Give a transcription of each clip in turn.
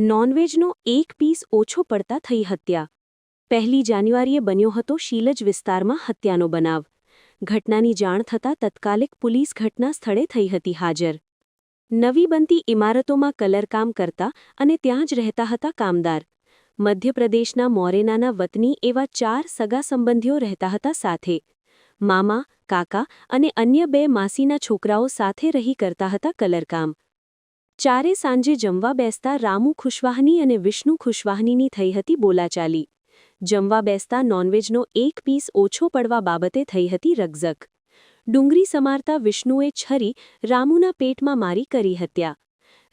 નોનવેજનો એક પીસ ઓછો પડતા થઈ હત્યા. પહેલી જાન્યુઆરીએ બન્યો હતો શીલજ વિસ્તારમાં હત્યાનો બનાવ. ઘટનાની જાણ થતાં તત્કાલિક પોલીસ ઘટના સ્થળે થઈ હતી હાજર. નવી બનતી ઇમારતોમાં કલરકામ કરતા અને ત્યાં જ રહેતા હતા કામદાર. મધ્યપ્રદેશના મોરેનાના વતની એવા ચાર સગા સંબંધીઓ રહેતા હતા સાથે. મામા, કાકા અને અન્ય બે માસીના છોકરાઓ સાથે રહી કરતા હતા કલરકામ ચારે સાંજે જમવા બેસતા રામુ ખુશવાહની અને વિષ્ણુ ખુશવાહનીની થઈ હતી બોલાચાલી. જમવા બેસતા નોનવેજનો એક પીસ ઓછો પડવા બાબતે થઈ હતી રગઝક ડુંગરી સમારતા વિષ્ણુએ છરી રામુના પેટમાં મારી કરી હત્યા.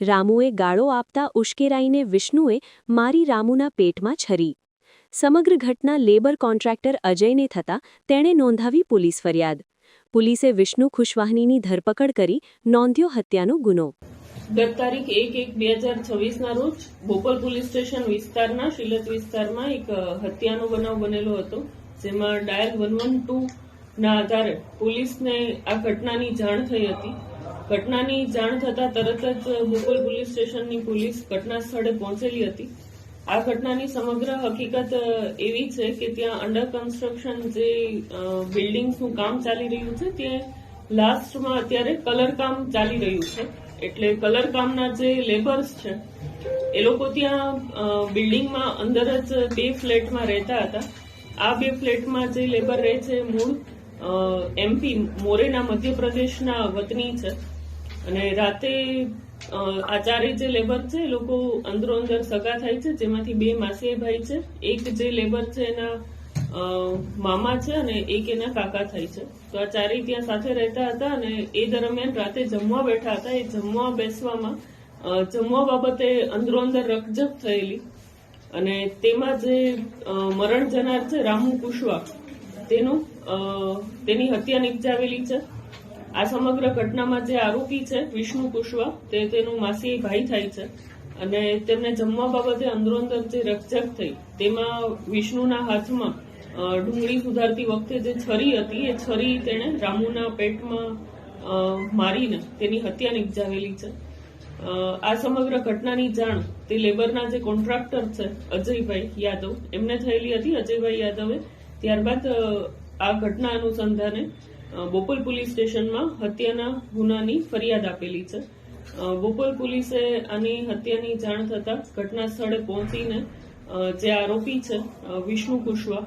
રામુએ ગાળો આપતા ઉશ્કેરાઈને વિષ્ણુએ મારી રામુના પેટમાં છરી. સમગ્ર ઘટના લેબર કોન્ટ્રાક્ટર અજયને થતાં તેણે નોંધાવી પોલીસ ફરિયાદ. પોલીસે વિષ્ણુ ખુશવાહનીની ધરપકડ કરી નોંધ્યો હત્યાનો ગુનો. ગત તારીખ એક એક બે હજાર છવ્વીસના રોજ બોપલ પોલીસ સ્ટેશન વિસ્તારના, શિલત વિસ્તારમાં એક હત્યાનો બનાવ બનેલો હતો, જેમાં ડાયલ વન વન ટુ ના આધારે પોલીસને આ ઘટનાની જાણ થઈ હતી. ઘટનાની જાણ થતાં તરત જ બોપલ પોલીસ સ્ટેશનની પોલીસ ઘટના સ્થળે પહોંચેલી હતી. આ ઘટનાની સમગ્ર હકીકત એવી છે કે ત્યાં અંડર કન્સ્ટ્રક્શન જે બિલ્ડિંગ્સનું કામ ચાલી રહ્યું છે, તે લાસ્ટમાં અત્યારે કલર કામ ચાલી રહ્યું છે. એટલે કલર કામના જે લેબર્સ છે, એ લોકો ત્યાં બિલ્ડિંગમાં અંદર જ બે ફ્લેટમાં રહેતા હતા. આ બે ફ્લેટમાં જે લેબર રહે છે મૂળ એમપી મોરેના મધ્યપ્રદેશના વતની છે. અને રાતે આ ચારે જે લેબર છે, એ લોકો અંદરો અંદર સગા થાય છે, જેમાંથી બે માસીએ ભાઈ છે. એક જે લેબર છે એના મામા છે અને એક એના કાકા થાય છે. તો આ ચારેય ત્યાં સાથે રહેતા હતા અને એ દરમિયાન રાતે જમવા બેઠા હતા. એ જમવા બેસવામાં જમવા બાબતે અંદરો અંદર રકજક થયેલી. અને તેમાં જે મરણ જનાર છે, રામુ કુશવા, તેનું તેની હત્યા નિપજાવેલી છે. આ સમગ્ર ઘટનામાં જે આરોપી છે, વિષ્ણુ કુશવા, તે તેનું માસી ભાઈ થાય છે. અને તેમને જમવા બાબતે અંદરો અંદર જે રકજક થઈ, તેમાં વિષ્ણુના હાથમાં ડુંગળી સુધારતી વખતે જે છરી હતી, એ છરી તેણે રામુના પેટમાં મારીને તેની હત્યા નિપજાવેલી છે. આ સમગ્ર ઘટનાની જાણ તે લેબરના જે કોન્ટ્રાક્ટર છે, અજયભાઈ યાદવ, એમને થયેલી હતી. અજયભાઈ યાદવે ત્યારબાદ આ ઘટના અનુસંધાને બોપલ પોલીસ સ્ટેશનમાં હત્યાના ગુનાની ફરિયાદ આપેલી છે. બોપલ પોલીસે આની હત્યાની જાણ થતાં ઘટના સ્થળે પહોંચીને જે આરોપી છે વિષ્ણુ કુશવા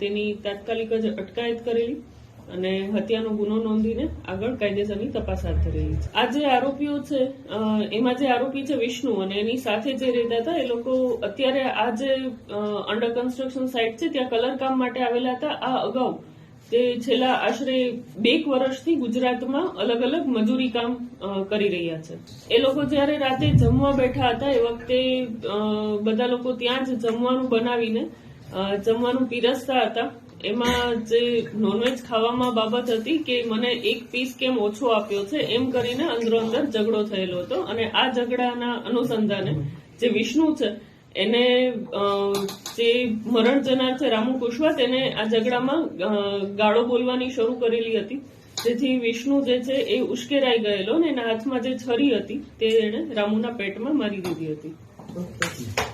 તેની તાત્કાલિક જ અટકાયત કરેલી અને હત્યાનો ગુનો નોંધીને આગળ કાયદેસરની તપાસ હાથ ધરેલી છે. આ જે આરોપીઓ છે એમાં જે આરોપી છે વિષ્ણુ અને એની સાથે જે રહેતા હતા, એ લોકો અત્યારે આ જે અંડર કન્સ્ટ્રક્શન સાઇટ છે, ત્યાં કલર કામ માટે આવેલા હતા. આ અગાઉ તે છેલ્લા આશરે બે વર્ષથી ગુજરાતમાં અલગ અલગ મજૂરી કામ કરી રહ્યા છે. એ લોકો જ્યારે રાતે જમવા બેઠા હતા, એ વખતે બધા લોકો ત્યાં જ જમવાનું બનાવીને જમવાનું પીરસતા હતા. એમાં જે નોનવેજ ખાવામાં બાબત હતી કે મને એક પીસ કેમ ઓછો આપ્યો છે, એમ કરીને અંદરો અંદર ઝઘડો થયેલો હતો. અને આ ઝઘડાના અનુસંધાને જે વિષ્ણુ છે, એને જે મરણ જનાર છે રામુ કુશવા તેને આ ઝઘડામાં ગાળો બોલવાની શરૂ કરેલી હતી. જેથી વિષ્ણુ જે છે એ ઉશ્કેરાઈ ગયેલો ને એના હાથમાં જે છરી હતી, તે એણે રામુના પેટમાં મારી દીધી હતી.